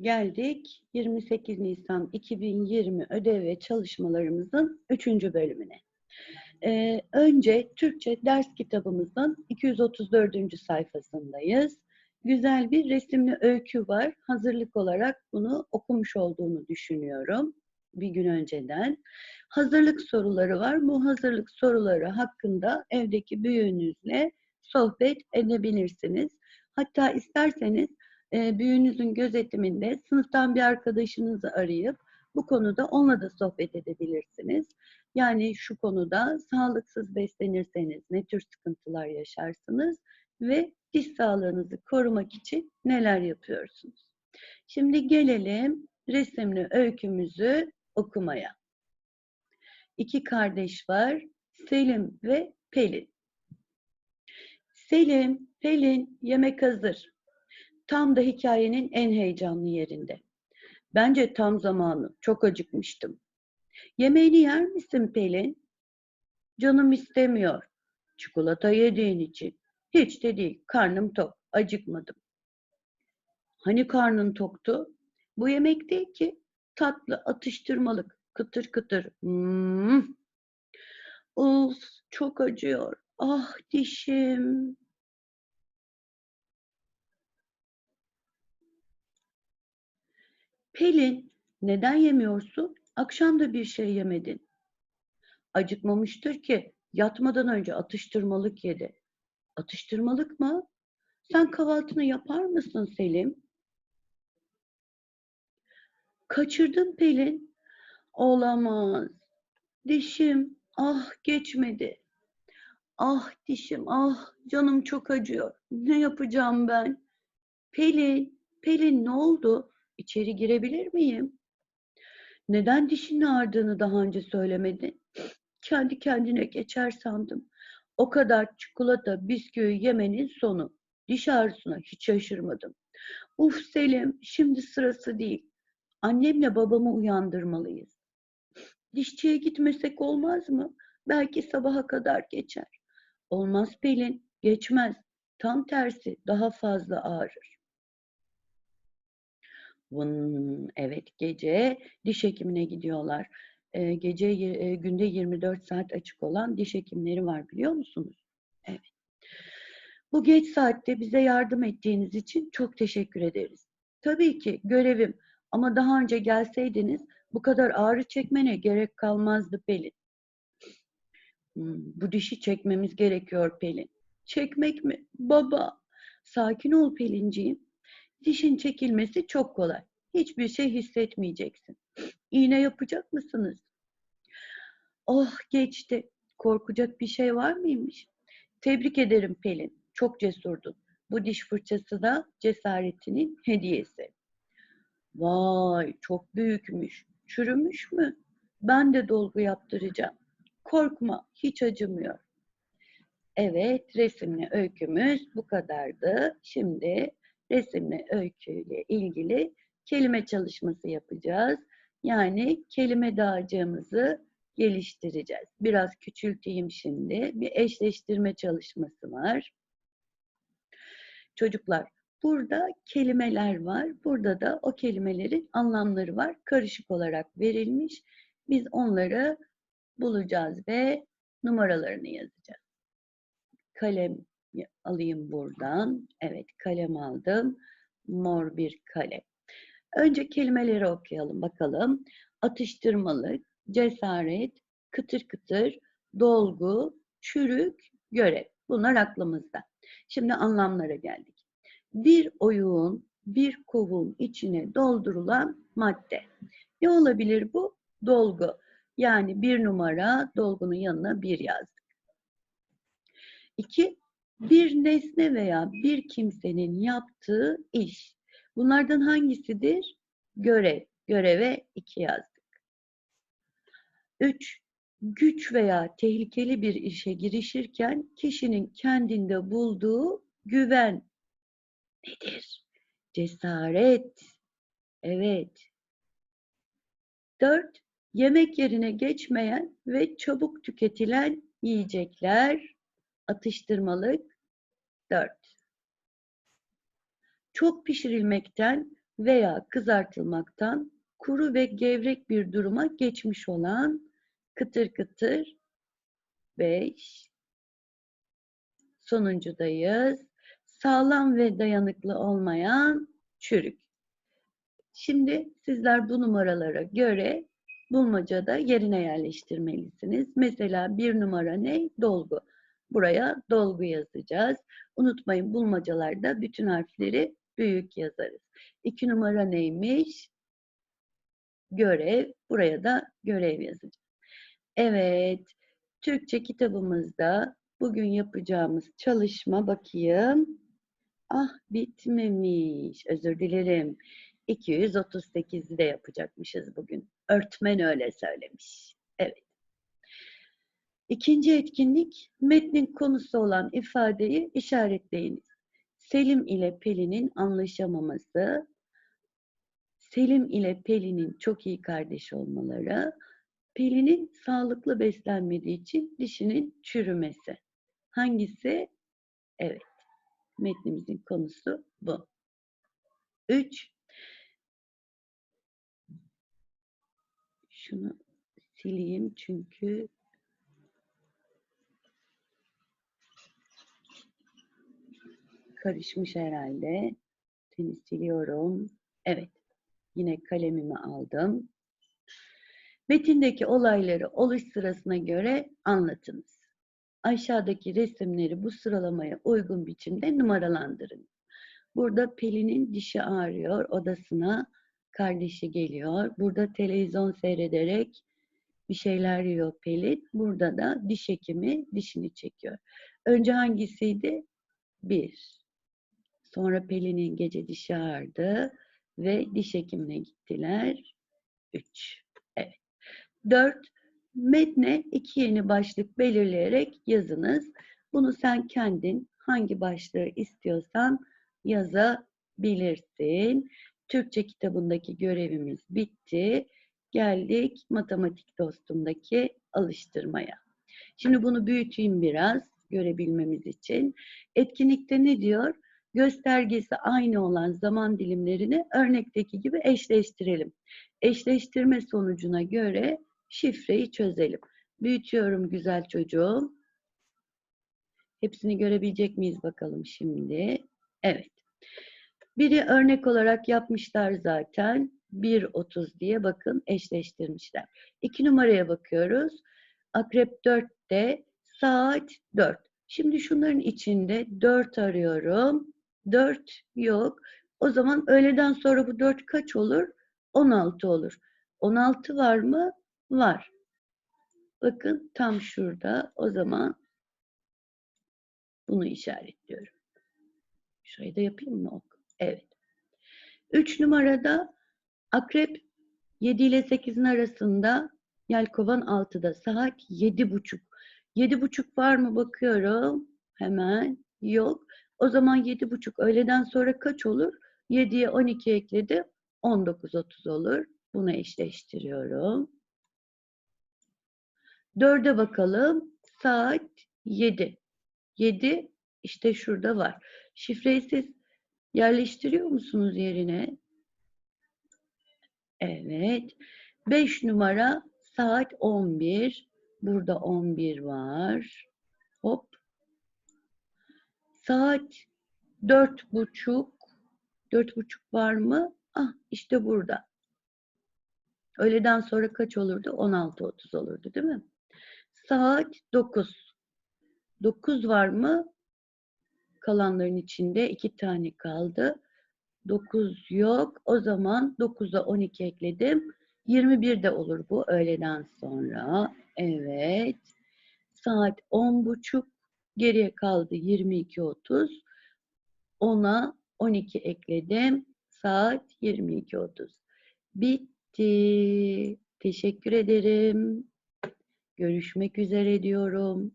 Geldik 28 Nisan 2020 ödev ve çalışmalarımızın 3. bölümüne. Ee, önce Türkçe ders kitabımızın 234. sayfasındayız. Güzel bir resimli öykü var. Hazırlık olarak bunu okumuş olduğunu düşünüyorum bir gün önceden. Hazırlık soruları var. Bu hazırlık soruları hakkında evdeki büyüğünüzle sohbet edebilirsiniz. Hatta isterseniz e, büyüğünüzün gözetiminde sınıftan bir arkadaşınızı arayıp bu konuda onunla da sohbet edebilirsiniz. Yani şu konuda sağlıksız beslenirseniz ne tür sıkıntılar yaşarsınız ve diş sağlığınızı korumak için neler yapıyorsunuz? Şimdi gelelim resimli öykümüzü okumaya. İki kardeş var, Selim ve Pelin. Selim, Pelin yemek hazır. Tam da hikayenin en heyecanlı yerinde. Bence tam zamanı. Çok acıkmıştım. Yemeğini yer misin Pelin? Canım istemiyor. Çikolata yediğin için. Hiç de değil. Karnım tok. Acıkmadım. Hani karnın toktu? Bu yemek değil ki. Tatlı, atıştırmalık. Kıtır kıtır. Hmm. Of, çok acıyor. Ah dişim. Pelin, neden yemiyorsun? Akşam da bir şey yemedin. Acıkmamıştır ki yatmadan önce atıştırmalık yedi. Atıştırmalık mı? Sen kahvaltını yapar mısın Selim? Kaçırdım Pelin. Olamaz. Dişim, ah geçmedi. Ah dişim, ah canım çok acıyor. Ne yapacağım ben? Pelin, Pelin ne oldu? İçeri girebilir miyim? Neden dişinin ağrıdığını daha önce söylemedin? Kendi kendine geçer sandım. O kadar çikolata, bisküvi yemenin sonu. Diş ağrısına hiç şaşırmadım. Uf Selim, şimdi sırası değil. Annemle babamı uyandırmalıyız. Dişçiye gitmesek olmaz mı? Belki sabaha kadar geçer. Olmaz Pelin, geçmez. Tam tersi, daha fazla ağrır. Vın, evet gece diş hekimine gidiyorlar. Ee, gece e, günde 24 saat açık olan diş hekimleri var biliyor musunuz? Evet. Bu geç saatte bize yardım ettiğiniz için çok teşekkür ederiz. Tabii ki görevim ama daha önce gelseydiniz bu kadar ağrı çekmene gerek kalmazdı Pelin. Hmm, bu dişi çekmemiz gerekiyor Pelin. Çekmek mi? Baba. Sakin ol Pelinciğim. Dişin çekilmesi çok kolay. Hiçbir şey hissetmeyeceksin. İğne yapacak mısınız? Oh geçti. Korkacak bir şey var mıymış? Tebrik ederim Pelin. Çok cesurdun. Bu diş fırçası da cesaretinin hediyesi. Vay çok büyükmüş. Çürümüş mü? Ben de dolgu yaptıracağım. Korkma hiç acımıyor. Evet resimli öykümüz bu kadardı. Şimdi resimli öyküyle ilgili kelime çalışması yapacağız. Yani kelime dağarcığımızı geliştireceğiz. Biraz küçülteyim şimdi. Bir eşleştirme çalışması var. Çocuklar burada kelimeler var. Burada da o kelimelerin anlamları var. Karışık olarak verilmiş. Biz onları bulacağız ve numaralarını yazacağız. Kalem alayım buradan. Evet kalem aldım. Mor bir kalem. Önce kelimeleri okuyalım bakalım. Atıştırmalık, cesaret, kıtır kıtır, dolgu, çürük, görev. Bunlar aklımızda. Şimdi anlamlara geldik. Bir oyun, bir kovun içine doldurulan madde. Ne olabilir bu? Dolgu. Yani bir numara dolgunun yanına bir yazdık. İki, bir nesne veya bir kimsenin yaptığı iş. Bunlardan hangisidir? Görev. Göreve iki yazdık. Üç, güç veya tehlikeli bir işe girişirken kişinin kendinde bulduğu güven nedir? Cesaret. Evet. Dört, yemek yerine geçmeyen ve çabuk tüketilen yiyecekler atıştırmalık 4. Çok pişirilmekten veya kızartılmaktan kuru ve gevrek bir duruma geçmiş olan kıtır kıtır 5 sonuncudayız. Sağlam ve dayanıklı olmayan çürük. Şimdi sizler bu numaralara göre bulmacada yerine yerleştirmelisiniz. Mesela bir numara ne? Dolgu. Buraya dolgu yazacağız. Unutmayın bulmacalarda bütün harfleri büyük yazarız. İki numara neymiş? Görev. Buraya da görev yazacağız. Evet. Türkçe kitabımızda bugün yapacağımız çalışma bakayım. Ah bitmemiş. Özür dilerim. 238'i de yapacakmışız bugün. Örtmen öyle söylemiş. Evet. İkinci etkinlik metnin konusu olan ifadeyi işaretleyiniz. Selim ile Pelin'in anlaşamaması, Selim ile Pelin'in çok iyi kardeş olmaları, Pelin'in sağlıklı beslenmediği için dişinin çürümesi. Hangisi? Evet. Metnimizin konusu bu. 3. Şunu sileyim çünkü karışmış herhalde. Seni siliyorum. Evet. Yine kalemimi aldım. Metindeki olayları oluş sırasına göre anlatınız. Aşağıdaki resimleri bu sıralamaya uygun biçimde numaralandırın. Burada Pelin'in dişi ağrıyor odasına. Kardeşi geliyor. Burada televizyon seyrederek bir şeyler yiyor Pelin. Burada da diş hekimi dişini çekiyor. Önce hangisiydi? Bir. Sonra Pelin'in gece dişi ağrıdı ve diş hekimine gittiler. Üç. Evet. Dört. Metne iki yeni başlık belirleyerek yazınız. Bunu sen kendin hangi başlığı istiyorsan yazabilirsin. Türkçe kitabındaki görevimiz bitti. Geldik matematik dostumdaki alıştırmaya. Şimdi bunu büyüteyim biraz görebilmemiz için. Etkinlikte ne diyor? Göstergesi aynı olan zaman dilimlerini örnekteki gibi eşleştirelim. Eşleştirme sonucuna göre şifreyi çözelim. Büyütüyorum güzel çocuğum. Hepsini görebilecek miyiz bakalım şimdi? Evet. Biri örnek olarak yapmışlar zaten. 1.30 diye bakın eşleştirmişler. İki numaraya bakıyoruz. Akrep 4'te saat 4. Şimdi şunların içinde 4 arıyorum. 4 yok. O zaman öğleden sonra bu 4 kaç olur? 16 olur. 16 var mı? Var. Bakın tam şurada. O zaman bunu işaretliyorum. Şurayı da yapayım mı? Evet. 3 numarada akrep 7 ile 8'in arasında yelkovan 6'da saat 7.30. 7.30 var mı bakıyorum. Hemen yok. O zaman 7.30 öğleden sonra kaç olur? 7'ye 12 ekledi. 19.30 olur. Bunu eşleştiriyorum. 4'e bakalım. Saat 7. 7 işte şurada var. Şifreyi siz yerleştiriyor musunuz yerine? Evet. 5 numara saat 11. Burada 11 var. Hop. Saat dört buçuk. Dört buçuk var mı? Ah işte burada. Öğleden sonra kaç olurdu? 16.30 olurdu değil mi? Saat 9. 9 var mı? Kalanların içinde iki tane kaldı. 9 yok. O zaman 9'a 12 ekledim. 21 de olur bu öğleden sonra. Evet. Saat 10.30. Geriye kaldı 22.30. 10'a 12 ekledim. Saat 22.30. Bitti. Teşekkür ederim. Görüşmek üzere diyorum.